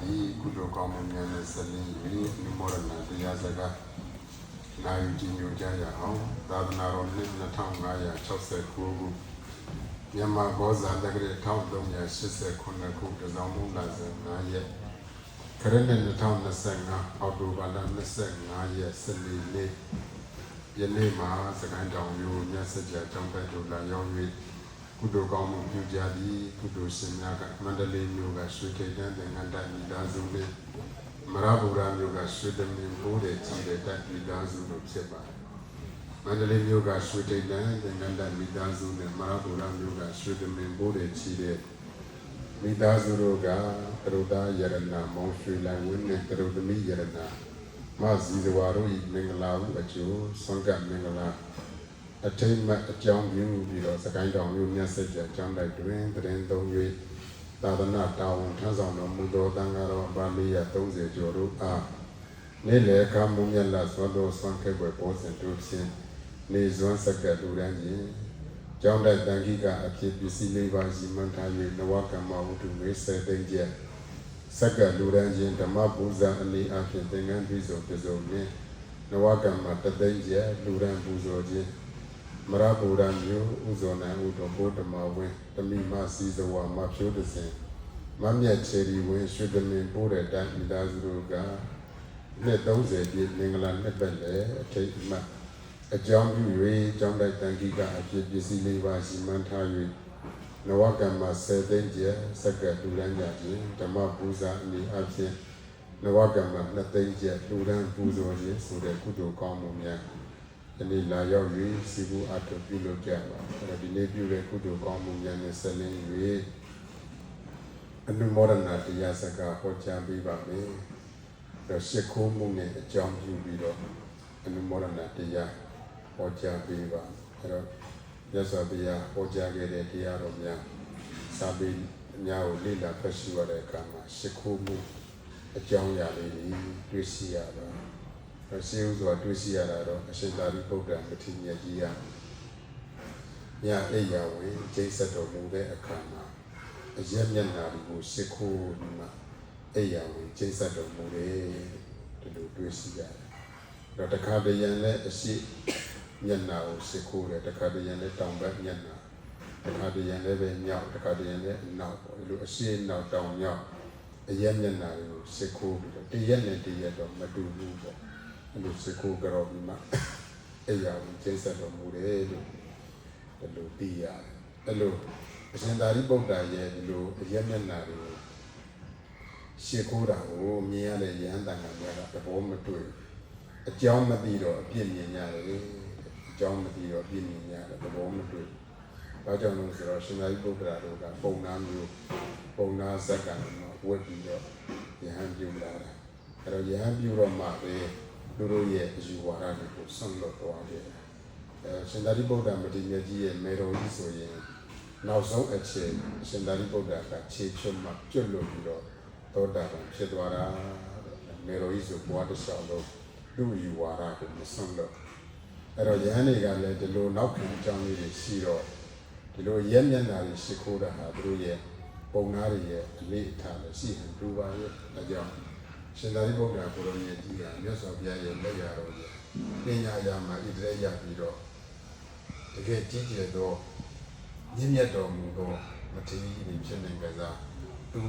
သည်ကုသိုလ်ကောင်းမှုများနဲ့ဆက်လင်း၍အနုမောဒနာတရားစကားနိုင်ကြည်ညိုကြရအောင်သာသနာတော်နှစ်2569ခုမြန်မာဘောဇာတက္ကရာ1389ခုတစောင်းမူလာဇန်9ရက်ခရစ်နှစ်2025အောက်တိုဘာလ25ရက်စနေနေ့ယနေ့မှာစကိုင်းတောင်ရိုးမြတ်စကြာကျောင်းဘက်သို့လာရောက်၍ ကုသိုလ်ကောင်းမှုပြုကြသည်ကုသိုလ်ရှင်များကမန္တလေးမြို့ကရွှေထိတ်တန်းတဲ့ငန္တမိသားစုလေးမရဗုဒ္ဓမြို့ကရွှေသမင်ဘိုးတဲ့ကြီးတဲ့တက်မိသားစုတို့ဖြစ်ပါတယ်မန္တလေးမြို့ကရွှေထိတ်တန်းတဲ့ငန္တမိသားစုနဲ့မရဗုဒ္ဓမြို့ကရွှေသမင်ဘိုးတဲ့ကြီးတဲ့မိသားစုတို့ကကရုတာယရဏမောင်ရွှေလိုင်ဝင်းနဲ့ကရုသမီးယရဏမဇီဇဝါတို့ဤမင်္ဂလာဟုအကျိုးဆွမ်းကပ်မင်္ဂလာ အထိမ့်မှတ်အကြောင်းပြုပြီးတော့စကိုင်းတောင်မြို့မြတ်ဆက်ကြအကြောင်းတိုက်တွင်တရင်သုံး၍သာသနာတာဝန်ထမ်းဆောင်တော်မူသောတန်ဃာတော်ပါဠိယ30ကျော်တို့အားနေ့လေကမုံမြတ်လသောတော်ဆွမ်းခဲ့ပွဲပေါ်စဉ်တို့ဖြင့်နေဇွမ်းစက္ကလူရန်ကြီးကျောင်းတိုက်တန်ခိကအဖြစ်ပစ္စည်းလေးပါးစီမံထား၍နဝကမ္မဝတ္ထုမေစေသိမ့်ကျက်စက္ကလူရန်ချင်းဓမ္မပူဇာအလေးအဖြစ်သင်္ကန်းပြည့်စုံပြည့်စုံနှင့်နဝကမ္မတသိမ့်ကျက်လူရန်ပူဇော်ခြင်း မရဗုဒ္ဓမျိုးဥဇောနိုင်ဥတော်ဘုဒ္ဓမဝင်းတမိမစီဇဝါမဖြိုးတစင်မမြတ်ချေရီဝင်းရွှေသမင်ပိုးတဲ့တိုင်းမိသားစုတို့ကနှစ်30ပြည့်မင်္ဂလာနှစ်ပတ်လည်အထိတ်အမှတ်အကြောင်းပြု၍ကျောင်းတိုက်တန်ခိကအဖြစ်ပစ္စည်းလေးပါးစီမံထား၍နဝကမ္မစေသိမ့်ကျက်စက္ကတူရန်ကြခြင်းဓမ္မပူဇာအနည်းအဖြစ်နဝကမ္မနှစ်သိမ့်ကျက်လူရန်ပူဇော်ခြင်းဆိုတဲ့ကုသိုလ်ကောင်းမှုများ ဒီနေ့လာရောက်၍စီဘူးအထုပြုလုပ်ကြပါအဲ့တော့ဒီနေ့ပြုတဲ့ကုသိုလ်ကောင်းမှုများနဲ့ဆက်လင်း၍အနုမောဒနာတရားစကားဟောကြားပေးပါမယ်အဲ့တော့ရှ िख ိုးမှုနဲ့အကြောင်းပြုပြီးတော့အနုမောဒနာတရားဟောကြားပေးပါအဲ့တော့ရသော်တရားဟောကြားခဲ့တဲ့တရားတော်များစာပေများကိုလေ့လာဖတ်ရှုရတဲ့အခါမှာရှ िख ိုးမှုအကြောင်းအရာလေးတွေတွေ့ရှိရပါတယ် ရှေးဥစွာတွေ့ရှိရတာတော့အရှင်သာရိပုတ္တရာမထေရကြီးကညအိယာဝင်ကျိတ်ဆက်တော်မူတဲ့အခါမှာအရက်မျက်နာကိုစစ်ခိုးပြီးမှအိယာဝင်ကျိတ်ဆက်တော်မူတယ်ဒီလိုတွေ့ရှိရတယ်။တော့တခါတရံလဲအရှိမျက်နာကိုစစ်ခိုးတယ်တခါတရံလဲတောင်ဘက်မျက်နာတခါတရံလဲပဲမြောက်တခါတရံလဲအနောက်ပေါ့ဒီလိုအရှိနောက်တောင်မြောက်အရက်မျက်နာကိုစစ်ခိုးပြီးတော့တရက်နဲ့တရက်တော့မတူဘူးပေါ့။ အဲ့လိုစကူကြောပြီးမှအဲ့ရကိုကျိတ်ဆက်တော်မူတယ်လို့ဒီလိုသိရတယ်အဲ့လိုအရှင်သာရိပုတ္တရာရဲ့ဒီလိုအရက်မျက်နှာတွေကိုရှ िख ိုးတာကိုမြင်ရတဲ့ယဟန်တန်ခါများကသဘောမတွေ့ဘူးအကြောင်းမသိတော့အပြစ်မြင်ရတယ်အကြောင်းမသိတော့အပြစ်မြင်ရတယ်သဘောမတွေ့ဘူးဘာကြောင့်လဲဆိုတော့ရှင်သာရိပုတ္တရာတို့ကပုံနာမျိုးပုံနာဇက်ကံတော့ဝတ်ပြီးတော့ယဟန်ပြုလာတာအဲ့တော့ယဟန်ပြုတော့မှပဲ သူတို့ရဲ့အယူဝါဒတွေကိုဆွန့်လွတ်သွားတယ်။အဲရှင်သာရိပုတ္တရာမထေရကြီးရဲ့မေတော်ကြီးဆိုရင်နောက်ဆုံးအချိန်ရှင်သာရိပုတ္တရာကခြေချွတ်မှကျွတ်လွတ်ပြီးတော့သောတာပန်ဖြစ်သွားတာ။မေတော်ကြီးဆိုဘဝတစ်လျှောက်လုံးသူ့အယူဝါဒကိုမဆွန့်လွတ်။အဲတော့ယဟန်တွေကလည်းဒီလိုနောက်ခံအကြောင်းလေးတွေရှိတော့ဒီလိုရဲမျက်နှာတွေရှိခိုးတာဟာသူတို့ရဲ့ပုံနာတွေရဲ့အလေးအထားလည်းရှိဟန်တူပါရဲ့အကြောင်း ရှင်သာရိပုတ္တရာကိုရောမြတ်ကြီးကမြတ်စွာဘုရားရဲ့လက်ရတော်ကြီးပညာရာမှာဣတရေရပြီးတော့တကယ်ကြီးကျယ်သောမြင့်မြတ်တော်မူသောမထေရကြီးတွေဖြစ်နေကြစားသူ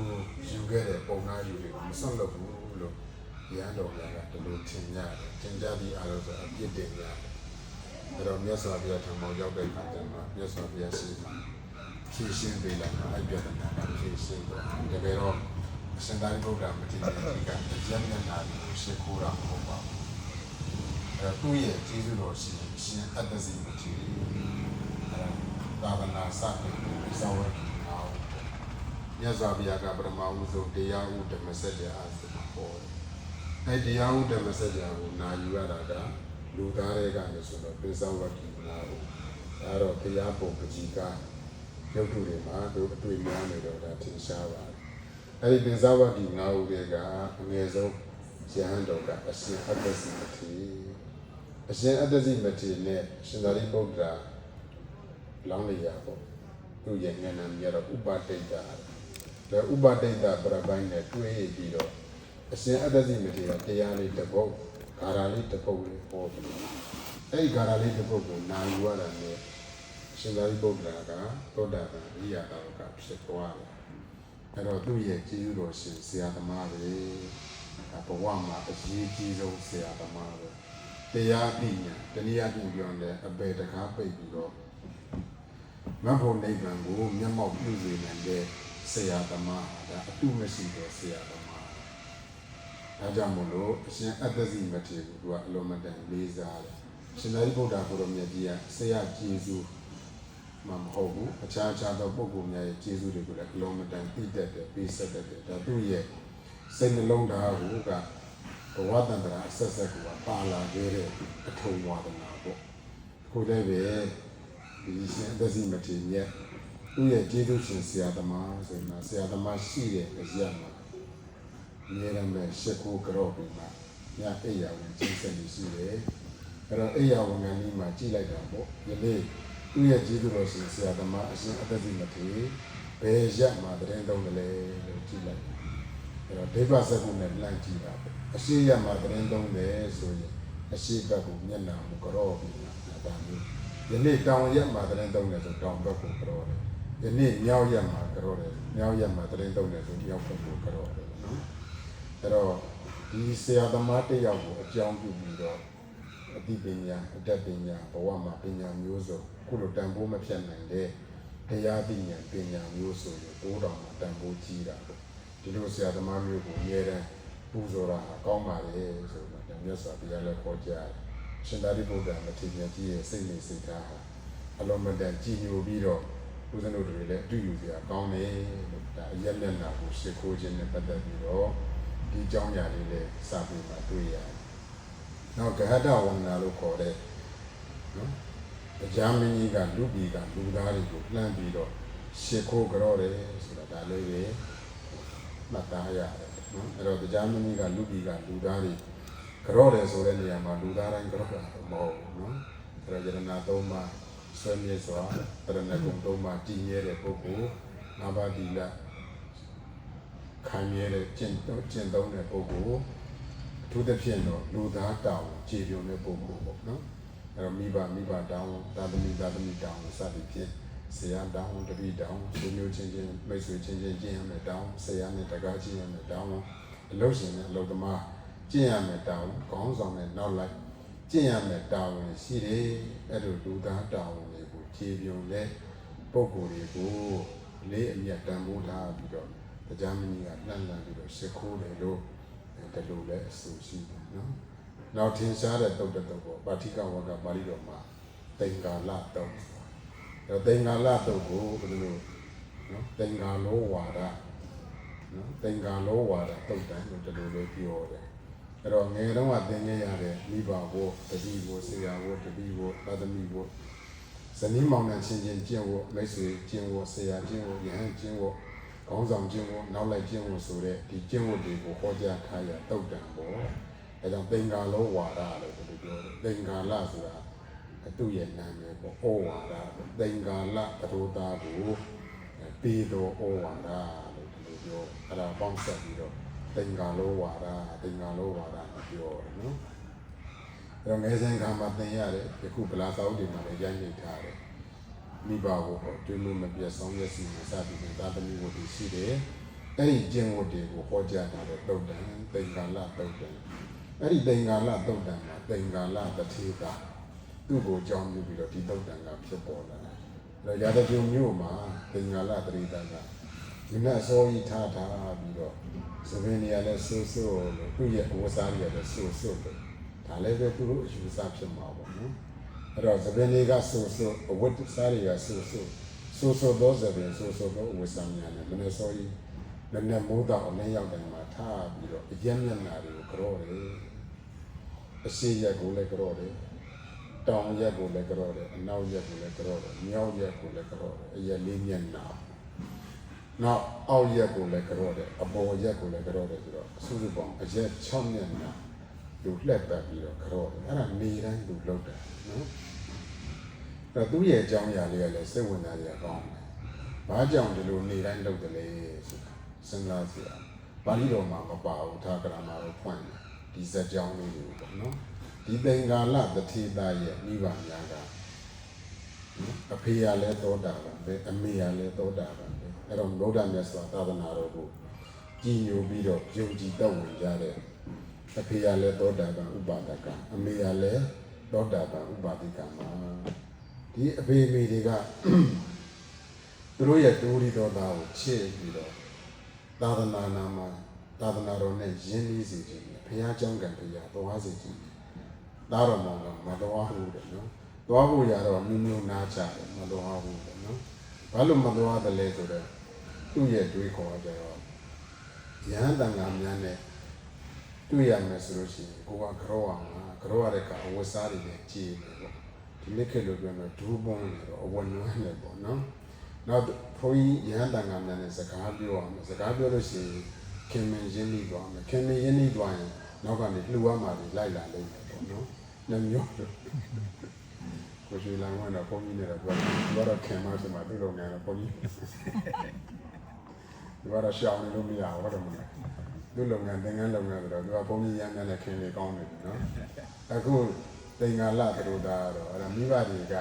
ယူခဲ့တဲ့ပုံနာယူတွေကိုမဆွတ်လို့ဘူးလို့ရဟန်းတော်များကဒီလိုထင်ကြတယ်ထင်ကြပြီးအားလို့ဆိုအပြစ်တင်ကြတယ်အဲ့တော့မြတ်စွာဘုရားထံမှာရောက်တဲ့အခါကျမှမြတ်စွာဘုရားရှိဖြည့်ရှင်းပေးလိုက်တာအဲ့ပြဿနာကဖြည့်ရှင်းတော့တကယ်တော့ စင်္သာရိပုတ္တရာမထေရကြီးကကျမ်းမျက်နှာကိုရှ िख ိုးတာမဟုတ်ပါဘူး။အဲသူ့ရဲ့ကျေးဇူးတော်ရှင်ရှင်အတ္တစီမထေရအဲသာသနာစတဲ့ဇာဝတိနာဟုမြတ်စွာဘုရားကပရမဝုဇုတရားဥဓမ္မစကြာအားဆိုပေါ်တယ်။အဲတရားဥဓမ္မစကြာကိုနာယူရတာကလူသားတွေကနေဆိုတော့ပိဇဝတိနာဟုအဲတော့တရားပုံပကြီးကရုပ်ထုတွေမှာတို့အတွေ့များနေတော့ဒါထင်ရှားပါတယ်။ အဲ့ဒီပင်စားဝတ်ဒီငါးဦးတွေကအငယ်ဆုံးယဟန်တော်ကအရှင်အတ္တစီမထေရအရှင်အတ္တစီမထေရနဲ့ရှင်သာရိပုတ္တရာလောင်းလျာပေါ့သူ့ရဲ့ငယ်နာမြတ်တော့ဥပတိတ်တာဒီဒါဥပဒိတပရပိုင်းနဲ့တွဲပြီးတော့အရှင်အတ္တစီမထေရတရားလေးတစ်ပုဒ်ဂါရာလေးတစ်ပုဒ်လေးဟောပြီးတော့အဲ့ဒီဂါရာလေးတစ်ပုဒ်ကိုနာယူရတာနဲ့ရှင်သာရိပုတ္တရာကသောတာပန်ရိယာတာကဖြစ်သွားတယ် အဲ့တော့သူ့ရဲ့ကျေးဇူးတော်ရှင်ဆရာသမားပဲဘဝမှာအရေးကြီးဆုံးဆရာသမားပဲတရားပညာတနည်းအားဖြင့်ပြောရင်အပေတကားပိတ်ပြီးတော့မတ်ဖို့နိဗ္ဗာန်ကိုမျက်မှောက်ပြုစေနိုင်တဲ့ဆရာသမားဒါအတုမရှိတဲ့ဆရာသမားဒါကြောင့်မို့လို့အရှင်အတ္တစီမထေရကသူကအလုံးမတန်လေးစားတယ်ရှင်သာရိပုတ္တရာဘုရားမြတ်ကြီးကဆရာကျေးဇူး မှမဟုတ်ဘူးအခြားခြားသောပုဂ္ဂိုလ်များရဲ့ကျေးဇူးတွေကိုလည်းအလုံးမတန်သိတတ်တယ်ပေးဆက်တတ်တယ်ဒါသူ့ရဲ့စိတ်နှလုံးသားကိုကဘဝတန္တရာအဆက်ဆက်ကပါလာခဲ့တဲ့အထုံဝါဒနာပေါ့ကိုယ်တည်းပဲဒီရှင်သက်စီမထေရရဲ့သူ့ရဲ့ကျေးဇူးရှင်ဆရာသမားဆိုရင်တော့ဆရာသမားရှိတဲ့အရာမှာအမြဲတမ်းပဲရှ िख ိုးကြော့ပြီးမှညအိယာဝင်ကျင့်ဆက်နေရှိတယ်အဲ့တော့အိယာဝင်ကနေမှကြည့်လိုက်တာပေါ့ဒီနေ့ သူ့ရဲ့ကျေးဇူးတော်ရှင်ဆရာသမားအရှင်အသက်စီမထေရဘယ်ရက်မှာတရင်သုံးတယ်လဲလို့ကြည့်လိုက်အဲ့တော့ဒိဗ္ဗစကုနဲ့လန့်ကြည့်တာပေါ့အရှိရမှာတရင်သုံးတယ်ဆိုရင်အရှိဘက်ကိုမျက်နှာကိုကြော့ပြီးမှဒါမျိုးယနေ့တောင်ရက်မှာတရင်သုံးတယ်ဆိုတောင်ဘက်ကိုကြောတယ်။ယနေ့မြောက်ရက်မှာကြောတယ်။မြောက်ရက်မှာတရင်သုံးတယ်ဆိုမြောက်ဘက်ကိုကြောတယ်နော်။အဲ့တော့ဒီဆရာသမားတစ်ယောက်ကိုအကြောင်းပြုပြီးတော့ အသိပညာအတတ်ပညာဘဝမှာပညာမျိုးစုံခုလိုတန်ဖိုးမဖြတ်နိုင်တဲ့တရားပညာပညာမျိုးစုံကိုတိုးတော်မှာတန်ဖိုးကြီးတာပေါ့။ဒီလိုဆရာသမားမျိုးကိုအများတန်းပူဇော်တာဟာကောင်းပါလေဆိုတော့မြတ်စွာဘုရားလည်းခေါ်ကြတယ်။ရှင်သာရိပုတ္တရာမထေရကြီးရဲ့စိတ်နေစိတ်ထားဟာအလုံးမတန်ကြည်ညိုပြီးတော့ဦးဇင်းတို့တွေလည်းအတူယူစရာကောင်းတယ်လို့ဒါအရက်မျက်နှာကိုရှ िख ိုးခြင်းနဲ့ပတ်သက်ပြီးတော့ဒီအကြောင်းအရာလေးလည်းစာပေမှာတွေ့ရတယ်။ နောက်ဂဟတဝန္နာလို့ခေါ်တဲ့နော်တရားမင်းကြီးကလူပြည်ကလူသားတွေကိုလှမ်းပြီးတော့ရှ िख ိုးကြောတယ်ဆိုတာဒါလေးပဲမှတ်သားရတယ်နော်အဲ့တော့တရားမင်းကြီးကလူပြည်ကလူသားတွေကြော့တယ်ဆိုတဲ့နေရာမှာလူသားတိုင်းကြော့တာမဟုတ်ဘူးနော်။ဒါကြရနာသုံးပါဆွေးမြေ့စွာတရဏဂုံသုံးပါတည်မြဲတဲ့ပုဂ္ဂိုလ်နာဘာတိလခံမြဲတဲ့ကျင့်ကျင့်သုံးတဲ့ပုဂ္ဂိုလ်အ ထူးသဖြင့်တော့လူသားတောင်ခြေပြုံတဲ့ပုဂ္ဂိုလ်ပေါ့နော်။အဲတော့မိဘမိဘတောင်သာသမီသာသမီတောင်စသည်ဖြင့်ဆရာတောင်တပည့်တောင်ဆွေမျိုးချင်းချင်းမိတ်ဆွေချင်းချင်းကျင့်ရမယ်တောင်ဆရာနဲ့တကားချင်းရမယ်တောင်အလုပ်ရှင်နဲ့အလုပ်သမားကျင့်ရမယ်တာဝန်ခေါင်းဆောင်နဲ့နောက်လိုက်ကျင့်ရမယ်တာဝန်ရှိတယ်အဲ့လိုလူသားတာဝန်တွေကိုခြေပြုံတဲ့ပုံကိုယ်တွေကိုအလေးအမြတ်တန်ဖိုးထားပြီးတော့တရားမင်းကြီးကလှမ်းလှမ်းပြီးတော့ရှ िख ိုးတယ်လို့ တလူလည်းအဆိုရှိတယ်နော်နောက်ထင်ရှားတဲ့တုတ်တဲ့တုတ်ပေါ့ပါဠိကဝကပါဠိတော်မှာတင်္ဂါလတုတ်တော့တင်္ဂါလတုတ်ကိုဘယ်လိုလဲနော်တင်္ဂါလောဝါဒနော်တင်္ဂါလောဝါဒတုတ်တိုင်းလို့တလူလည်းပြောတယ်အဲ့တော့ငယ်တုန်းကသင်ခဲ့ရတဲ့မိဘဘို့တတိဘို့ဆရာဘို့တတိဘို့သာသမီဘို့ဇနီးမောင်နှံချင်းချင်းကျင့်ဖို့မိတ်ဆွေကျင့်ဖို့ဆရာကျင့်ဖို့ယဟန်ကျင့်ဖို့ ခေါင်းဆောင်ကျင့်ဖို့နောက်လိုက်ကျင့်ဖို့ဆိုတဲ့ဒီကျင့်ဖို့တွေကိုဟောကြားထားရတုတ်တံပေါ့အဲကြောင့်သင်္ကာလောဝါဒလို့ဒီလိုပြောတယ်သင်္ကာလဆိုတာအတုရဲ့နာမည်ပေါ့ဩဝါဒသင်္ကာလသရောသားကိုပေတော်ဩဝါဒလို့ဒီလိုပြောအဲ့ဒါပေါင်းဆက်ပြီးတော့တင်္ဂါလောဝါဒတင်္ဂါလောဝါဒမပြောတယ်နော်အဲတော့ငယ်စဉ်ကမှသင်ရတယ်ယခုဗလာသောက်တွေမှာလည်းရိုက်နေထားတယ် မိဘကိုပေါ့တွင်းလို့မပြတ်ဆောင်ရစီမှာစသည်ဖြင့်သာသမီဝတ္တိရှိတယ်အဲ့ဒီကျင့်ဝတ်တွေကိုဟောကြားထားတဲ့တုတ်တန်တင်္ဂါလတုတ်တန်အဲ့ဒီတင်္ဂါလတုတ်တန်မှာတင်္ဂါလတထေတာသူ့ကိုကြောင်းပြုပြီးတော့ဒီတုတ်တန်ကဖြစ်ပေါ်လာတယ်အဲ့တော့ရာဇပြုံမျိုးမှာတင်္ဂါလတထေတာကဒီနဲ့အစိုးရထားထားပြီးတော့သဘင်နေရာလဲဆိုးဆိုးလို့သူ့ရဲ့အဝတ်စားတွေလည်းဆိုးဆိုးလို့ဒါလည်းပဲသူတို့အယူအဆဖြစ်မှာပေါ့နော် အဲ့တော့သဘင်တွေကဆိုးဆိုးအဝတ်စားတွေကဆိုးဆိုးဆိုးဆိုးသောသဘင်ဆိုးဆိုးသောအဝတ်စားများနဲ့မနေ့စောကြီးလည်းနဲ့မိုးတော့အလင်းရောက်တယ်မှာထားပြီးတော့အရက်မျက်နှာတွေကိုကြောတယ်အရှိရက်ကိုလည်းကြောတယ်တောင်ရက်ကိုလည်းကြောတယ်အနောက်ရက်ကိုလည်းကြောတယ်မြောက်ရက်ကိုလည်းကြောတယ်အရက်လေးမျက်နှာနောက်အောက်ရက်ကိုလည်းကြော့တယ်အပေါ်ရက်ကိုလည်းကြော့တယ်ဆိုတော့အစုစုပေါင်းအရက်6မျက်နှာ လူလှက်ပတ်ပြီးတော့ကြော့တယ်အဲ့ဒါနေတိုင်းလူလောက်တယ်နော်အဲ့သူ့ရဲ့အကြောင်းအရာလေးကလည်းစိတ်ဝင်စားရကောင်းတယ်ဘာကြောင့်ဒီလိုနေတိုင်းလောက်တယ်လဲဆိုတာစဉ်းစားစရာပါဠိတော်မှာမပါဘူးသာကရမှာတော့ဖွင့်တယ်ဒီဇက်ကြောင်းလေးတွေပေါ့နော်ဒီသင်္ကာလတတိသားရဲ့မိဘများကနော်အဖေရလဲသောတာပန်ပဲအမေရလဲသောတာပန်ပဲအဲ့တော့ဗုဒ္ဓမြတ်စွာသာသနာတော်ကိုကြည်ညိုပြီးတော့ယုံကြည်တော့ဝင်ကြတဲ့ အဖေရလဲသောတာပန်ဥပါဒကအမေရလဲသောတာပန်ဥပါဒိကမှာဒီအဖေအမေတွေကသူတို့ရဲ့တိုးရီတော်သားကိုချစ်ပြီးတော့သာသနာနာမှာသာသနာတော်နဲ့ယဉ်ကျေးစေခြင်းနဲ့ဘုရားကျောင်းကံတရားသွားစေခြင်းနဲ့သားတော်မောင်တော့မတော်ဘူးတဲ့နော်။သွားဖို့ရတော့မြုံမြုံနာချတယ်မတော်ဘူးတဲ့နော်။ဘာလို့မတော်တယ်လဲဆိုတော့သူ့ရဲ့တွေးခေါ်ကြတော့ယဟန်တန်ကများနဲ့ တွေ့ရမယ်ဆိုလို့ရှိရင်ကိုကကြောအောင်လားကြောရတဲ့ကအဝတ်စားတွေနဲ့ကြည်နေပေါ့။ဒီနေ့ခေတ်လိုပြောတော့ဒူးပွန်းနေတော့အဝတ်နွမ်းနေပေါ့နော်။နောက်ဘုန်းကြီးယဟန်တန်ကများနဲ့စကားပြောအောင်စကားပြောလို့ရှိရင်ခင်မင်ရင်းနှီးသွားမယ်ခင်မင်ရင်းနှီးသွားရင်နောက်ကနေလှူရမှာတွေလိုက်လာလိမ့်မယ်ပေါ့နော်။နှမျိုးကိုရှိလာမှတော့ဘုန်းကြီးနဲ့တော့ပြောတယ်။ဘာတော့ခင်မဆိုမှသူ့လိုငယ်တော့ဘုန်းကြီးဒီကတော့ရှောင်းနေလို့မရဘူးတော့မလား။ သူ့လုပ်ငန်းသင်္ကန်းလုပ်ငန်းဆိုတော့သူကဘုန်းကြီးရမ်းတဲ့ခင်လေးကောင်းတယ်နော်။အခုတင်္ဂလာသူတို့သားတော့အဲ့ဒါမိဘတွေက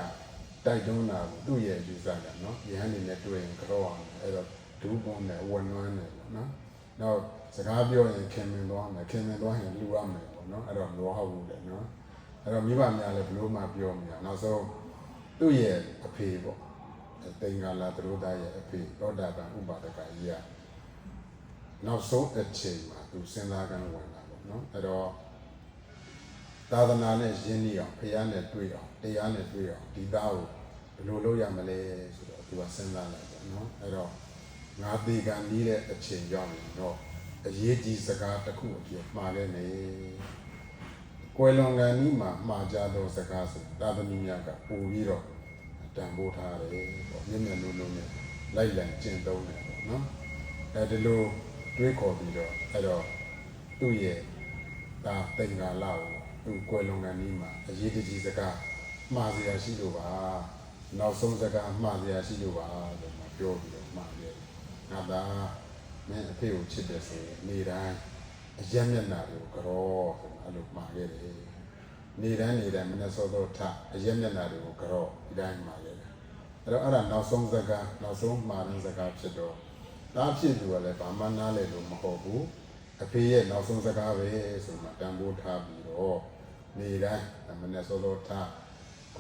တိုက်တွန်းတာကိုသူ့ရဲ့ယူဆတာနော်။ယဟန်နေနဲ့တွေ့ရင်ကြောအောင်အဲ့တော့ဒူးပုံနဲ့ဝန်နွမ်းတယ်ပေါ့နော်။နောက်စကားပြောရင်ခင်မင်သွားမယ်ခင်မင်သွားရင်လူရမယ်ပေါ့နော်။အဲ့တော့လောဟဘူးတယ်နော်။အဲ့တော့မိဘများလည်းဘလို့မှပြောမရနောက်ဆုံးသူ့ရဲ့အဖေပေါ့တိန်္ဂလာသရုဒ္ဒရဲ့အဖေသောတာပန်ဥပါဒကကြီးက နောက်ဆုံးအချိန်မှာသူစဉ်းစားကန်းဝင်လာပေါ့နော်အဲ့တော့သာသနာနဲ့ယဉ်နေအောင်ဖះနဲ့တွေ့အောင်တရားနဲ့တွေ့အောင်ဒီသားကိုဘယ်လိုလုပ်ရမလဲဆိုတော့သူကစဉ်းစားလိုက်ပေါ့နော်အဲ့တော့ငါဒီကံကြီးတဲ့အချိန်ရောက်ရင်တော့အရေးကြီးစကားတစ်ခုအဖြစ်မှားလဲနေကွယ်လွန်ကန်ဤမှာမှာကြသောစကားဆိုတာသမီများကပို့ပြီးတော့တန်ဖိုးထားတယ်ပေါ့မျက်မျက်လုံးလုံးနဲ့လိုက်လံကျင့်သုံးတယ်ပေါ့နော်အဲဒီလို တွေးခေါ်ပြီးတော့အဲ့တော့သူ့ရဲ့ဒါတင်္ဂါလာကိုသူကွယ်လွန်ကန်ဤမှာအရေးတကြီးစကားမှားစရာရှိလို့ပါနောက်ဆုံးစကားမှားစရာရှိလို့ပါလို့မပြောပြီးတော့မှားတယ်ငါသာမင်းအဖေကိုချစ်တယ်ဆိုရင်နေတိုင်းအရက်မျက်နှာတွေကိုကြောဆိုအဲ့လိုမှာခဲ့တယ်နေတိုင်းနေတိုင်းမနေ့စောစောထအရက်မျက်နှာတွေကိုကြောဒီတိုင်းမှာခဲ့တယ်အဲ့တော့အဲ့ဒါနောက်ဆုံးစကားနောက်ဆုံးမှာတဲ့စကားဖြစ်တော့ ဒါဖြစ်သူကလည်းဘာမှနားလဲလို့မဟုတ်ဘူးအဖေရဲ့နောက်ဆုံးစကားပဲဆိုမှတန်ဖိုးထားပြီးတော့နေတိုင်းမနေ့စောစောထ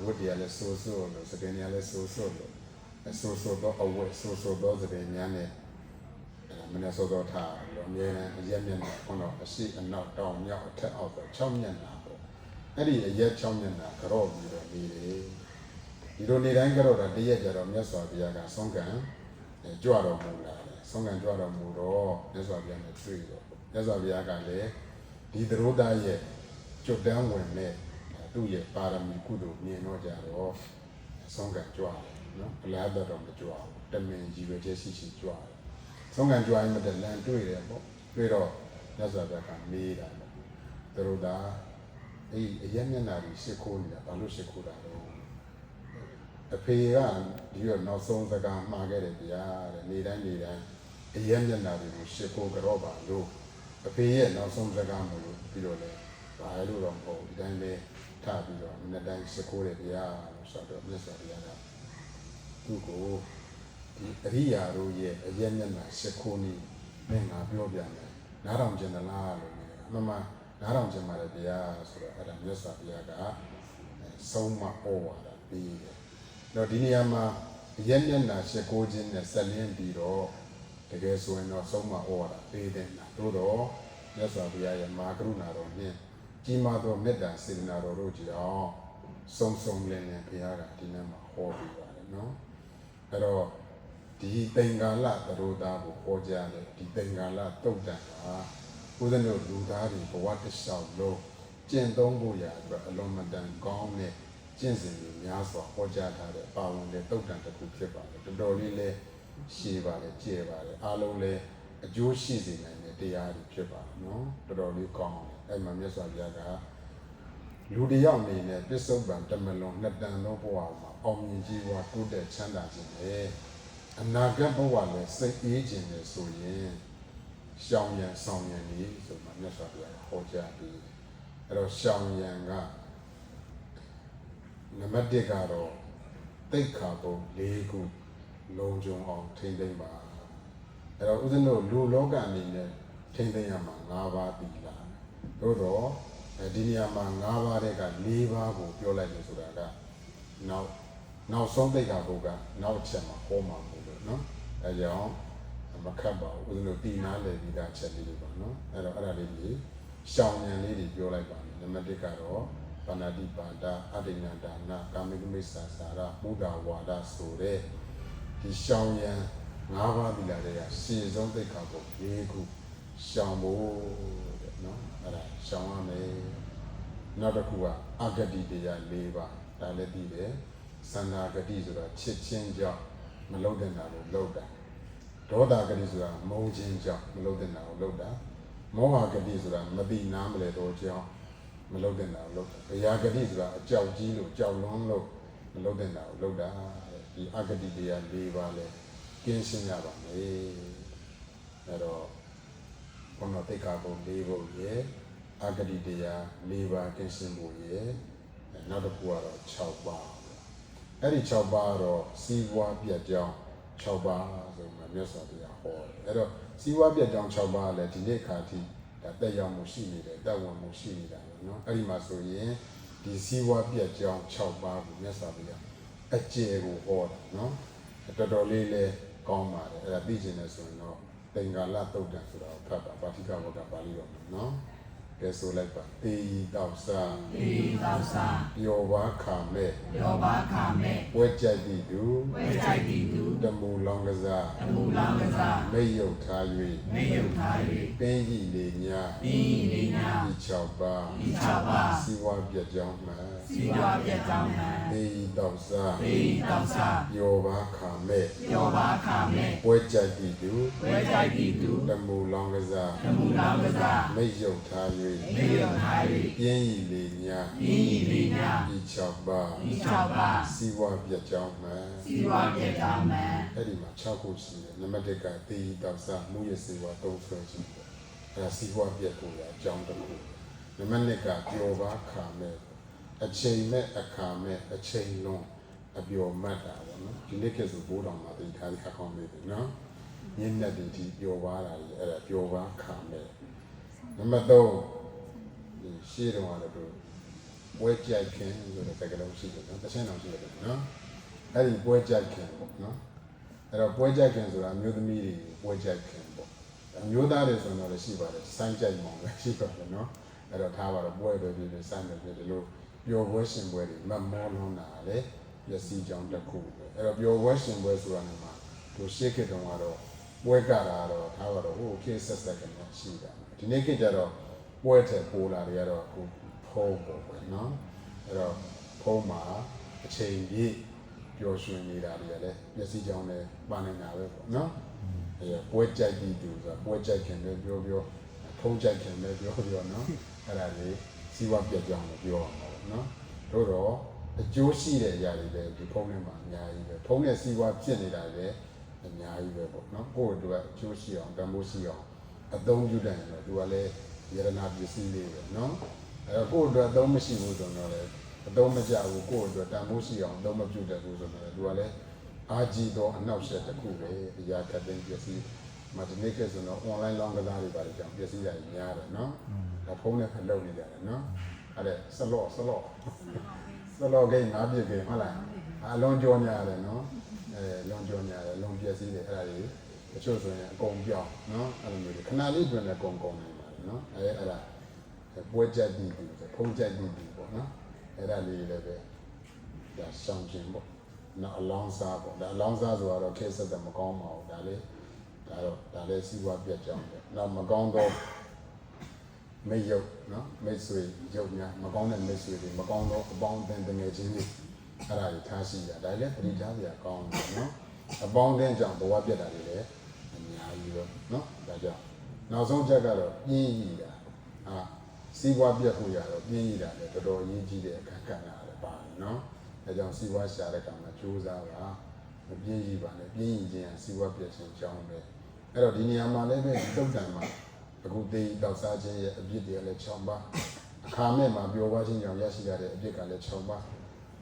ဘုရားလည်းဆိုးဆိုးလို့စပင်းရလည်းဆိုးဆိုးလို့အဆိုးဆိုးတော့အဝတ်ဆိုးဆိုးတော့စပင်းညာနဲ့မနေ့စောစောထားလို့အမြဲတမ်းအရက်မျက်နှာခုတော့အရှိအနောက်တောင်မြောက်အထက်အောက်ဆို6မျက်နှာပေါ့အဲ့ဒီအရက်6မျက်နှာကြော့ပြီးတော့နေတယ်ဒီလိုနေတိုင်းကြော့တာတရက်ကြတော့မြတ်စွာဘုရားကဆုံးကံကြွတော်မူလာတယ် ဆုံးကံကြွတော်မူတော့မြတ်စွာဘုရားနဲ့တွေ့တော့မြတ်စွာဘုရားကလည်းဒီသရိုးသားရဲ့ကျွတ်တန်းဝင်တဲ့သူ့ရဲ့ပါရမီကုသိုလ်မြင်တော့ကြတော့ဆုံးကံကြွတယ်နော်အလားတော်မကြွဘူးတမင်ကြီးပဲချက်ရှိရှိကြွတယ်ဆုံးခံကြွားရင်မတလန်တွေ့တယ်ပေါ့တွေ့တော့မြတ်စွာဘုရားကမေးတာပေါ့သူတို့သာအေးအရက်မျက်နှာကြီးရှ िख ိုးနေတာဘာလို့ရှ िख ိုးတာလဲအဖေကဒီတော့နောက်ဆုံးစကားမှားခဲ့တယ်ဗျာတဲ့နေတိုင်းနေတိုင်း အရင်ညနာတွေကိုရှစ်ဖို့ကြောပါလို့အဖေရဲ့နောက်ဆုံးစကားမလို့ပြီးတော့လည်းဘာလို့တော့မဟုတ်ဒီတိုင်းပဲထပြီးတော့မနေ့တိုင်းရှစ်ဖို့တဲ့တရားလို့ဆိုတော့မြတ်စွာဘုရားကသူ့ကိုဒီအရိယာတို့ရဲ့အရင်ညနာရှစ်ဖို့နည်းနဲ့ငါပြောပြမယ်နားထောင်ကြင်လားလို့အမှန်မှနားထောင်ကြင်ပါတယ်တရားဆိုတော့အဲ့ဒါမြတ်စွာဘုရားကဆုံးမဩဝါဒပေးတယ်။တော့ဒီနေရာမှာအရင်ညနာရှစ်ကိုခြင်းနဲ့ဆက်လင်းပြီးတော့ တကယ်ဆိုရင်တော့ဆုံးမဩဝါဒပေးတယ်လားသို့တော့မြတ်စွာဘုရားရဲ့မာကရုဏာတော်နှင့်ကြီးမားသောမေတ္တာစေတနာတော်တို့ကြည်အောင်စုံစုံလင်းလင်းဘုရားကဒီနေ့မှာဟောပြီးပါတယ်နော်အဲ့တော့ဒီတင်္ဂါလသရိုသားကိုဟောကြားတယ်ဒီတင်္ဂါလတုတ်တန်ပါဦးဇင်းတို့လူသားတွေဘဝတစ်လျှောက်လုံးကျင့်သုံးဖို့ရာအတွက်အလုံးမတန်ကောင်းတဲ့ကျင့်စဉ်တွေများစွာဟောကြားထားတဲ့ပါဝင်တဲ့တုတ်တန်တစ်ခုဖြစ်ပါတယ်တော်တော်လေးလေး ရှည်ပါတယ်ကျယ်ပါတယ်အားလုံးလည်းအကျိုးရှိစေနိုင်တဲ့တရားတွေဖြစ်ပါတယ်နော်တော်တော်လေးကောင်းတယ်အဲ့မှာမြတ်စွာဘုရားကလူတစ်ယောက်အနေနဲ့ပြစ္ဆုတ်ပံတမလွန်နှစ်တန်သောဘဝမှာအောင်မြင်ကြီးဝါတိုးတက်ချမ်းသာခြင်းနဲ့အနာဂတ်ဘဝလည်းစိတ်အေးခြင်းနဲ့ဆိုရင်ရှောင်းရံဆောင်ရံနေဆိုမှမြတ်စွာဘုရားဟောကြားပြီးအဲ့တော့ရှောင်းရံကနံပါတ်1ကတော့တိတ်ခါပုံ၄ခု လုံးကျုံအောင်ထိမ့်သိမ့်ပါအဲ့တော့ဦးဇင်းတို့လူလောကအနေနဲ့ထိမ့်သိမ့်ရမှာ၅ပါးပြီလားတို့တော့အဲဒီနေရာမှာ၅ပါးတဲ့က၄ပါးကိုပြောလိုက်တယ်ဆိုတာကနောက်နောက်ဆုံးတိတ်ခါပုံကနောက်ချက်မှာဟောမှာမဟုတ်လို့နော်အဲကြောင့်မခတ်ပါဘူးဦးဇင်းတို့တီနာလေပြီးသားချက်လေးတွေပါနော်အဲ့တော့အဲ့ဒါလေးကြီးရှောင်းဉဏ်လေးတွေပြောလိုက်ပါမယ်နံပါတ်1ကတော့ပါဏာတိပါဒအဋိညာဒါနကာမိကမိစ္ဆာစာရမုဒ္ဒဝါဒဆိုတဲ့ ဒီရှောင်းဉဏ်၅ပါးပြီလာတဲ့ကရှင်းဆုံးသိက္ခာပုဒ်၄ခုရှောင်းဖို့တဲ့နော်အဲ့ဒါရှောင်းရမယ်နောက်တစ်ခုကအဂတိတရား၄ပါးဒါလည်းပြီးတယ်သန္နာဂတိဆိုတာချစ်ချင်းကြောင့်မလုံးတဲ့တာလို့လောက်တာဒေါသဂတိဆိုတာမုန်းခြင်းကြောင့်မလုပ်တဲ့နာကိုလုပ်တာမောဟဂတိဆိုတာမသိနားမလဲတော့ကြောင့်မလုပ်တဲ့နာကိုလုပ်တာဘယာဂတိဆိုတာအကြောက်ကြီးလို့ကြောက်လွန်းလို့မလုပ်တဲ့နာကိုလုပ်တာတဲ့ ဒီအဂတိတရား၄ပါးလဲကင်းရှင်းရပါမယ်အဲ့တော့ဘုန်းတော်တိတ်္ခာကုန်၄ဘုတ်ရဲ့အဂတိတရား၄ပါးကင်းရှင်းဖို့ရဲ့နောက်တစ်ခုကတော့6ပါးအဲ့ဒီ6ပါးတော့စီးပွားပြတ်ကြောင်း6ပါးဆိုမှမြတ်စွာဘုရားဟောတယ်အဲ့တော့စီးပွားပြတ်ကြောင်း6ပါးလည်းဒီနေ့ခါထိဒါတက်ရောက်မှုရှိနေတယ်တက်ဝင်မှုရှိနေတာပေါ့နော်အဲ့ဒီမှာဆိုရင်ဒီစီးပွားပြတ်ကြောင်း6ပါးကိုမြတ်စွာဘုရား အကျေကိုဟောတာနော်တော်တော်လေးလဲကောင်းပါတယ်အဲ့ဒါသိကျင်တယ်ဆိုရင်တော့သင်္ကာလတုတ်တံဆိုတာကိုဖတ်ပါပါဠိကဝကပါဠိတော်မှာနော်ကဲဆိုလိုက်ပါတေယီတောက်စာတေယီတောက်စာပျော်ပါခါမဲ့ပျော်ပါခါမဲ့ဝဲကြိုက်တီတူဝဲကြိုက်တီတူတမူလောင်ကစားတမူလောင်ကစားမေယုတ်ထား၍မေယုတ်ထား၍ပင်းကြီးလေညာပင်းကြီးလေညာဒီချောက်ပါဒီချောက်ပါစီဝါပြတ်ကြောင်းမှန် စီဝါပြတ်ကြောင်းမှန်ဒေဤတောက်စားပေသောစာယောဘာခါမဲ့ယောဘာခါမဲ့ဝဲကြိုက်သည်သူဝဲကြိုက်သည်သူတမူလောင်ကစားအမူလောင်ကစားမိတ်ယုတ်ထားမေယုထား၍ပင်းကြီးလေညာ၍ပြီးနေညာဒီ6ပါးဒီ၆ပါးစီဝါပြကြောင်းမှန်စီဝါပြတ်ကြောင်းမှန်အဲ့ဒီမှာ6ခုရှိတယ်နံပါတ်1ကတေဤတောက်စားမူရစေဝါ၃ဆွဲရှိတယ်အဲ့ဒါစီဝါပြကိုရအကြောင်းတစ်ခုနံပါတ်2ကပျော်ပါခါမဲ့ အချိန်မဲ့အခါမဲ့အချိန်လုံးအပျော်မတ်တာပေါ့နော်ဒီနေ့ကဆိုဘိုးတော်မှာတင်ထားတဲ့အကောင့်လေးတွေနော်ညနေတည်းဒီပျော်ပါတာလေအဲ့ဒါပျော်ပါခါမဲ့နံပါတ်3ဒီရှေ့တော်ကတော့ပွဲကြိုက်ခင်ဆိုတဲ့တကယ်လို့ရှိတယ်နော်တစ်ချက်တော့ရှိတယ်နော်အဲ့ဒီပွဲကြိုက်ခင်ပေါ့နော်အဲ့တော့ပွဲကြိုက်ခင်ဆိုတာအမျိုးသမီးတွေပွဲကြိုက်ခင်ပေါ့အမျိုးသားတွေဆိုတော့လည်းရှိပါတယ်စိုင်းကြိုက်မောင်လည်းရှိပါတယ်နော်အဲ့တော့ထားပါတော့ပွဲပဲဖြစ်ဖြစ်စိုင်းပဲဖြစ်ဒီလို ပျော်ပွဲရှင်ပွဲတွေမမောလုံးတာလေပျက်စီးကြောင်းတစ်ခုပဲအဲ့တော့ပျော်ပွဲရှင်ပွဲဆိုတာကမှသူရှေ့ခေတ်တုန်းကတော့ပွဲကတာတော့ထားပါတော့ဟိုခေတ်ဆက်ဆက်ကနေရှိတာဒီနေ့ခေတ်ကျတော့ပွဲထက်ပိုလာတွေကတော့အခုဖုံးပေါ့ပဲနော်အဲ့တော့ဖုံးမှာအချိန်ပြည့်ပျော်ရွှင်နေတာတွေကလည်းမျက်စိကြောင့်လည်းပါနေတာပဲပေါ့နော်အဲပွဲကြိုက်ပြီးသူဆိုတာပွဲကြိုက်ခင်လည်းပြောပြောဖုံးကြိုက်ခင်လည်းပြောပြောနော်အဲ့ဒါလေးစီဝါပြတ်ကြောင်းလည်းပြောအောင်ပေါ့ နော်တို့တော့အကျိုးရှိတဲ့အရာတွေလည်းဒီဖုံးထဲမှာအများကြီးပဲဖုံးနဲ့စီဝါဖြစ်နေတာလည်းအများကြီးပဲပေါ့နော်ကိုယ့်အတွက်အကျိုးရှိအောင်တန်ဖိုးရှိအောင်အသုံးပြုတယ်တော့သူကလည်းယရနာပစ္စည်းလေးပဲနော်အဲ့တော့ကိုယ့်အတွက်အသုံးမရှိဘူးဆိုတော့လည်းအတော့မကြဘူးကိုယ့်အတွက်တန်ဖိုးရှိအောင်အတော့မပြုတ်တဲ့ဘူးဆိုတော့သူကလည်းအာကြီးတော့အနောက်ဆက်တစ်ခုပဲအရာကတဲ့ပစ္စည်းမဒီနေ့ကဆိုတော့ online လောင်းကစားတွေပါတယ်ကြောင့်ပစ္စည်းတွေများတယ်နော်ဒါဖုန်းနဲ့ခလုပ်နေကြတယ်နော် အဲ့ဒါဆလော့ဆလော့ဆလော့ကိန်းငါးပြည့်ကိန်းဟုတ်လားအလုံးကြောညာတယ်နော်အဲလုံးကြောညာတယ်လုံးပစ္စည်းတွေအဲ့ဒါတွေတချို့ဆိုရင်အကုန်ပြောင်းနော်အဲ့လိုမျိုးတွေခဏလေးတွင်လည်းအကုန်ကုန်နေပါတယ်နော်အဲအဲ့ဒါပွဲကြက်ပြီးပြီဖုန်းကြက်ပြီးပြီပေါ့နော်အဲ့ဒါလေးလည်းပဲဒါရှောင်ခြင်းပေါ့နောက်အလောင်းစားပေါ့ဒါအလောင်းစားဆိုတော့ခေတ်ဆက်တဲ့မကောင်းပါဘူးဒါလေးဒါတော့ဒါလေးစီးပွားပြတ်ကြောင်းပဲနောက်မကောင်းတော့ မိတ်ရုပ်နော်မိတ်ဆွေရုပ်များမကောင်းတဲ့မိတ်ဆွေတွေမကောင်းတော့အပေါင်းအသင်းတငယ်ချင်းတွေအဲ့ဒါတွေထားရှိတာဒါလည်းပရိသတ်ပြကောင်းတယ်နော်အပေါင်းအသင်းကြောင့်ဘဝပြတ်တာတွေလည်းအများကြီးပဲနော်ဒါကြောင့်နောက်ဆုံးချက်ကတော့ပြင်းရည်တာအာစီးပွားပြတ်ဖို့ရတော့ပြင်းရတာလည်းတော်တော်ရင်းကြီးတဲ့အခါကဏ္ဍလည်းပါတယ်နော်။အဲကြောင့်စီးပွားရှာတဲ့ကံမှာကြိုးစားပါမပြင်းရပါနဲ့ပြင်းရင်ချင်းကစီးပွားပြတ်ခြင်းကြောင်းပဲအဲ့တော့ဒီနေရာမှာလည်းပဲတုတ်တံမှာ အခုတေးတောက်စားခြင်းရဲ့အပြစ်တွေကလည်း6ပါးအခါမဲ့မှာပျော်ပါခြင်းကြောင့်ရရှိရတဲ့အပြစ်ကလည်း6ပါး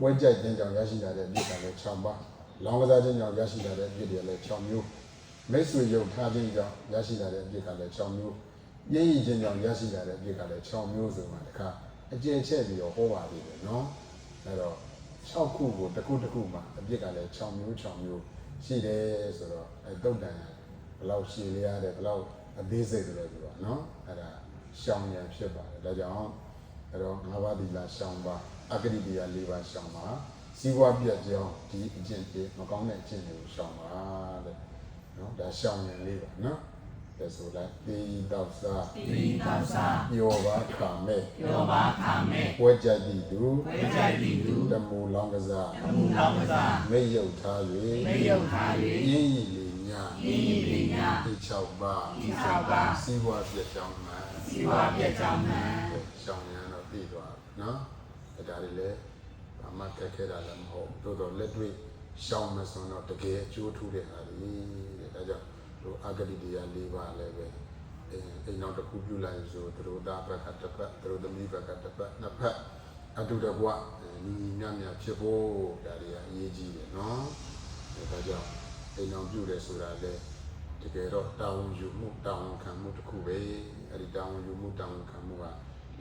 ပွဲကြိုက်ခြင်းကြောင့်ရရှိရတဲ့အပြစ်ကလည်း6ပါးလောင်းကစားခြင်းကြောင့်ရရှိရတဲ့အပြစ်တွေလည်း6မျိုးမိတ်ဆွေယုံထားခြင်းကြောင့်ရရှိရတဲ့အပြစ်ကလည်း6မျိုးရည်ရည်ခြင်းကြောင့်ရရှိရတဲ့အပြစ်ကလည်း6မျိုးဆိုမှတခါအကျဉ်းချက်ပြီးတော့ဟောပါသေးတယ်နော်အဲ့တော့6ခုကိုတစ်ခုတစ်ခုမှာအပြစ်ကလည်း6မျိုး6မျိုးရှိတယ်ဆိုတော့အဲတုတ်တန်ရဘယ်လောက်ရှည်ရရတယ်ဘယ်လောက် အသေးစိတ်တည်းဆိုတာနော်အဲ့ဒါရှောင်ရန်ဖြစ်ပါတယ်ဒါကြောင့်အဲ့တော့ငါးပါးသီလရှောင်ပါအဂရိတရား၄ပါးရှောင်ပါစီးပွားပြတ်ကြောင်းဒီအကျင့်တွေမကောင်းတဲ့အကျင့်တွေကိုရှောင်ပါတဲ့နော်ဒါရှောင်ရန်လေးပါနော်ဒါဆိုလိုက်တိတောက်စာတိတောက်စာယောဘာခာမေယောဘာခာမေဝေကြတိတုဝေကြတိတုတမူလောင်းကစားတမူလောင်းကစားမေယုတ်ထား၍မေယုတ်ထား၍ယင်းဤ ည်လေးည၍ဤဤပညာဒီ6ပါးဒီ၆ပါးစီးပွားပြတ်ကြောင်းမှန်စီဝါပြည့်ကြောင်းမှန်ရှောင်းရမ်းတော့ပြီးသွားပြီနော်အဲဒါတွေလည်းဘာမှခက်ခဲတာလည်းမဟုတ်ဘူးသို့တော့လက်တွေ့ရှောင်းမစွန်းတော့တကယ်အကျိုးထူးတဲ့ဟာတွေတဲ့ဒါကြောင့်တို့အဂတိတရား၄ပါးလည်းပဲအဲအိမ်နောက်တစ်ခုပြုလိုက်ဆိုသူတို့သားဘက်ကတစ်ဖက်သူတို့သမီးဘက်ကတစ်ဖက်နှစ်ဖက်အတူတကွညီညီညံ့ညံ့ဖြစ်ဖို့ဒါတွေကအရေးကြီးတယ်နော်အဲဒါကြောင့် အိမ်နောက်ပြုတယ်ဆိုတာလည်းတကယ်တော့တာဝန်ယူမှုတာဝန်ခံမှုတစ်ခုပဲအဲ့ဒီတာဝန်ယူမှုတာဝန်ခံမှုက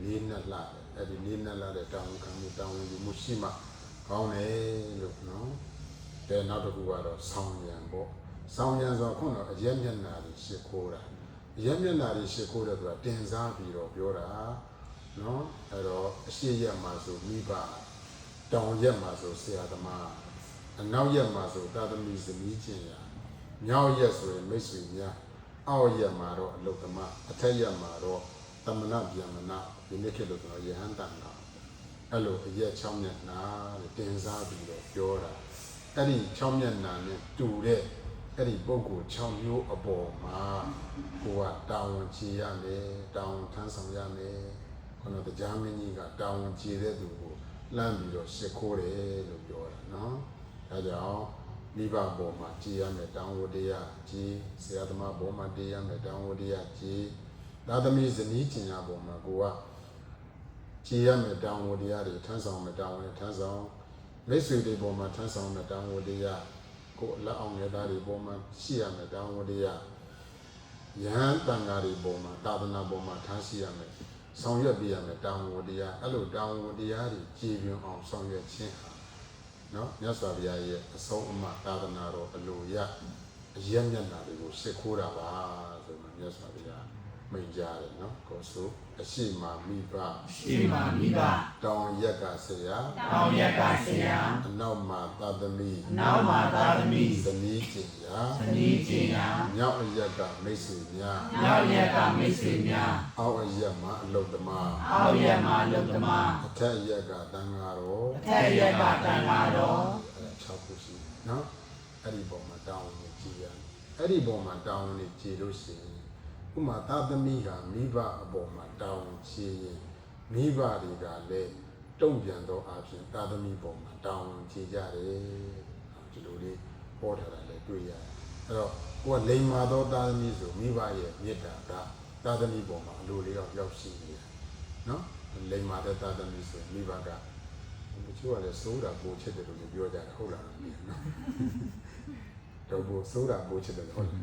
လေးနဲ့လာတယ်အဲ့ဒီလေးနဲ့လာတဲ့တာဝန်ခံမှုတာဝန်ယူမှုရှိမှကောင်းတယ်လို့နော်တဲ့နောက်တစ်ခုကတော့ဆောင်းရံပေါ့ဆောင်းရံဆိုတော့ခုနကအရက်မျက်နာတွေရှ िख ိုးတာအရက်မျက်နာတွေရှ िख ိုးတယ်ဆိုတာတင်စားပြီးတော့ပြောတာနော်အဲ့တော့အရှိရက်မှာဆိုမိဘတောင်ရက်မှာဆိုဆရာသမား အနောက်ရက်မှာဆိုသာသမီဇနီးချင်းရာမြောက်ရက်ဆိုရင်မိတ်ဆွေများအောက်ရက်မှာတော့အလုတ္တမအထက်ရက်မှာတော့တမနာဗျမနာဒီနေ့ခေတ်လို့ဆိုတော့ယဟန်တန်တာအဲ့လိုအရက်6မျက်နှာတဲ့တင်စားပြီးတော့ပြောတာအဲ့ဒီ6မျက်နှာနဲ့တူတဲ့အဲ့ဒီပုံကို6မျိုးအပေါ်မှာကိုကတာဝန်ချေရမယ်တာဝန်ထမ်းဆောင်ရမယ်ခုနကကြားမင်းကြီးကတာဝန်ချေတဲ့သူကိုလှမ်းပြီးတော့ရှ िख ိုးတယ်လို့ပြောတာနော် ဒါကြောင့်မိဘဘောမှာကြည်ရမယ်တောင်းဝတရားကြည်ဆရာသမားဘောမှာတည်ရမယ်တောင်းဝတရားကြည်သာသမီဇနီးကျင်ရဘောမှာကိုကကြည်ရမယ်တောင်းဝတရားတွေထမ်းဆောင်မယ်တောင်းဝထမ်းဆောင်မိတ်ဆွေတွေဘောမှာထမ်းဆောင်မယ်တောင်းဝတရားကိုအလက်အောင်ငယ်သားတွေဘောမှာရှိရမယ်တောင်းဝတရားယဟန်တန်ဃာတွေဘောမှာသာသနာဘောမှာထမ်းရှိရမယ်ဆောင်ရွက်ပြရမယ်တောင်းဝတရားအဲ့လိုတောင်းဝတရားတွေကြည်ပြင်းအောင်ဆောင်ရွက်ခြင်းဟာ နော်မြတ်စွာဘုရားရဲ့အဆုံးအမသာသနာတော်အလိုရအရက်မျက်နှာတွေကိုရှ िख ိုးတာပါဆိုတော့မြတ်စွာဘုရား မိန့်ကြားတယ်နော်ကိုဆိုအရှိမမိဘရှိမာမိဘတောင်ရက်ကဆရာတောင်းရက်ကဆရာအနောက်မှာသာသမီနောက်မှာသာသမီဇနီးကျင်ရာသနီးကျင်ယာမြောက်အရက်ကမိတ်ဆွေများနောက်ရက်ကမိတ်ဆွေများအောက်အရက်မှာအလုတ္တမအောက်ရက်မှာလုသမားအထက်အရက်ကတန်ဃာတော်အထက်ရက်ကတန်ဃာတော်အဲ့ဒါ6ခုရှိတယ်နော်အဲ့ဒီပုံမှာတောင်းဝင်ကြည်ရအဲ့ဒီပုံမှာတောင်းဝင်ကြည်လို့ရှိရင် ဥမာသာသမီကမိဘအပေါ်မှာတောင်းဝင်ကြည်ရင်မိဘတွေကလည်းတုံ့ပြန်သောအဖြစ်သာသမီပုံမှာတောင်းဝင်ကြည်ကြတယ်ဒီလိုလေးပေါ်ထားတာလည်းတွေ့ရတယ်အဲ့တော့ကိုကလိန်မာသောသာသမီဆိုမိဘရဲ့မေတ္တာကသာသမီပုံမှာအလိုလေးတော့ရောက်ရှိနေတယ်နော်လိန်မာတဲ့သာသမီဆိုမိဘကတချို့ကလည်းစိုးတာပိုချစ်တယ်လို့ပြောကြတယ်ဟုတ်လားမသိဘူးနော်တော့ပိုစိုးတာပိုချစ်တယ်ဟုတ်လား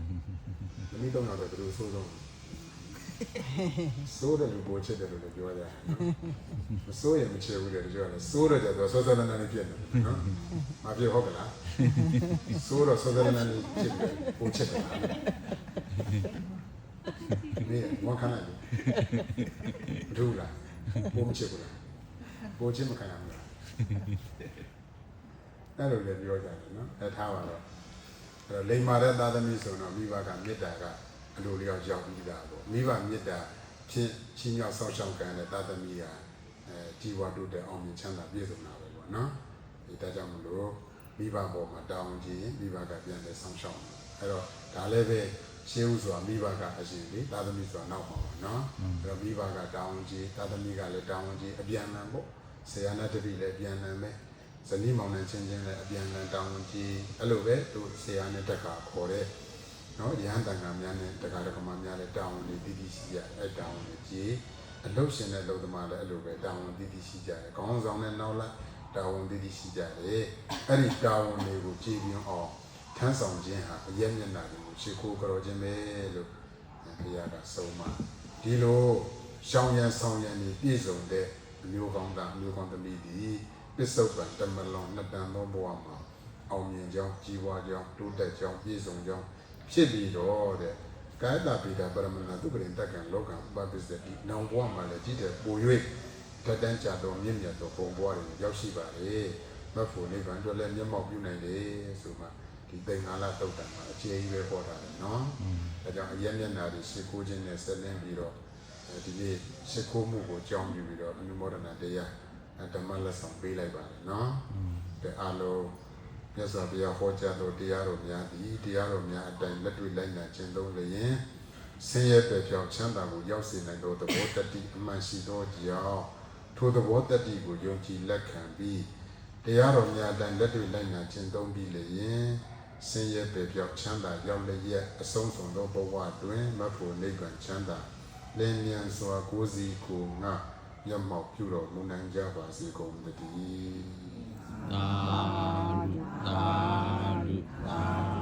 ဒီနေ့တော့တော့ဘယ်လိုစိုးဆုံး စိုးတယ်လို့ပိုချစ်တယ်လို့လည်းပြောကြတယ်နော်မစိုးရင်မချစ်ဘူးလေတချို့ကလည်းစိုးတော့ကြတော့စောစောနန်းနန်းလေးဖြစ်နေတယ်နော်မဖြစ်ဟုတ်ကလားစိုးတော့စောစောနန်းနန်းလေးဖြစ်တယ်ပိုချစ်တယ်လားဒီဝန်ခံလိုက်မထူးလားပိုမချစ်ဘူးလားပိုချစ်မခံရဘူးလားအဲ့လိုလည်းပြောကြတယ်နော်အဲထားပါတော့အဲ့တော့လိမ္မာတဲ့သားသမီးဆိုတော့မိဘကမေတ္တာက အလိုလျောက်ရောက်ပြီးသားပေါ့မိဘမေတ္တာဖြင့်ချင်းမြောက်ဆောက်ရှောက်ခံတဲ့သားသမီးကအဲជីဝတုတဲ့အောင်မြင်ချမ်းသာပြည့်စုံတာပဲပေါ့နော်ဒီဒါကြောင့်မလို့မိဘပေါ်မှာတောင်းကြည့်မိဘကပြန်လဲဆောက်ရှောက်အဲ့တော့ဒါလည်းပဲရှင်းဥစွာမိဘကအရင်လေသားသမီးဆိုတာနောက်ပါပါနော်အဲ့တော့မိဘကတောင်းကြည့်သားသမီးကလည်းတောင်းကြည့်အပြန်အလှန်ပေါ့ဆရာနဲ့တပည့်လည်းအပြန်အလှန်ပဲဇနီးမောင်နှံချင်းချင်းလည်းအပြန်အလှန်တောင်းဝန်ကြီးအဲ့လိုပဲသူဆရာနဲ့တက်ကခေါ်တဲ့ နော်ရဟန်းတန်ခါများနဲ့တရားတော်ကမများလည်းတာဝန်တွေတည်တည်ရှိကြအဲ့တာဝန်တွေကြီးအလုတ်ရှင်တဲ့လုံသမားလည်းအဲ့လိုပဲတာဝန်တည်တည်ရှိကြတယ်ခေါင်းဆောင်နဲ့နောက်လိုက်တာဝန်တည်တည်ရှိကြတယ်အဲ့ဒီတာဝန်တွေကိုကြည်ပြင်းအောင်ထမ်းဆောင်ခြင်းဟာအရက်မျက်နှာတွေကိုရှ िख ိုးကြောခြင်းပဲလို့ဘုရားကဆုံးမဒီလိုရှောင်းရန်ဆောင်ရန်တွေပြည့်စုံတဲ့အမျိုးကောင်းသားအမျိုးကောင်းသမီးဒီပစ္စုပန်တမလွန်နှစ်တန်သောဘဝမှာအောင်မြင်ကြောင်းကြီးပွားကြောင်းတိုးတက်ကြောင်းပြည့်စုံကြောင်း ဖြစ်ပြီးတော့တဲ့ကာယတာပိတာပရမဏတုပရိတက္ကံလောကံပပစ္စတိနောင်ဘဝမှာလည်းကြည့်တဲ့ပို၍တတန်းကြတော်မြင့်မြတ်သောပုံဘဝတွေရောက်ရှိပါလေမဖို့နိဗ္ဗာန်အတွက်လည်းမျက်မှောက်ပြုနိုင်တယ်ဆိုမှဒီသင်္ဃာလတုတ်တံမှာအခြေကြီးပဲပေါ်တာလေနော်ဒါကြောင့်အရက်မျက်နာတွေရှ िख ိုးခြင်းနဲ့ဆက်လင်းပြီးတော့အဲဒီနေ့ရှ िख ိုးမှုကိုကြောင်းပြပြီးတော့အနုမောဒနာတရားဓမ္မလက်ဆောင်ပေးလိုက်ပါတယ်နော်တဲ့အားလုံး မြတ်စွာဘုရားဟောကြားတော်တရားတော်များသည်တရားတော်များအတိုင်းလက်တွေ့လိုက်နာခြင်းသုံးလျင်ဆင်းရဲပေပြောင်းချမ်းသာကိုရောက်စေနိုင်သောသဘောတတိအမှန်ရှိသောကြောင့်ထိုသဘောတတိကိုယုံကြည်လက်ခံပြီးတရားတော်များအတိုင်းလက်တွေ့လိုက်နာခြင်းသုံးပြီးလျင်ဆင်းရဲပေပြောင်းချမ်းသာရောက်လျက်အဆုံးစွန်သောဘဝတွင်မဖို့နိဗ္ဗာန်ချမ်းသာလင်းမြန်စွာကိုးစီကိုငါမျက်မှောက်ပြုတော်မူနိုင်ကြပါစေကုန်သတည်း なるなるなる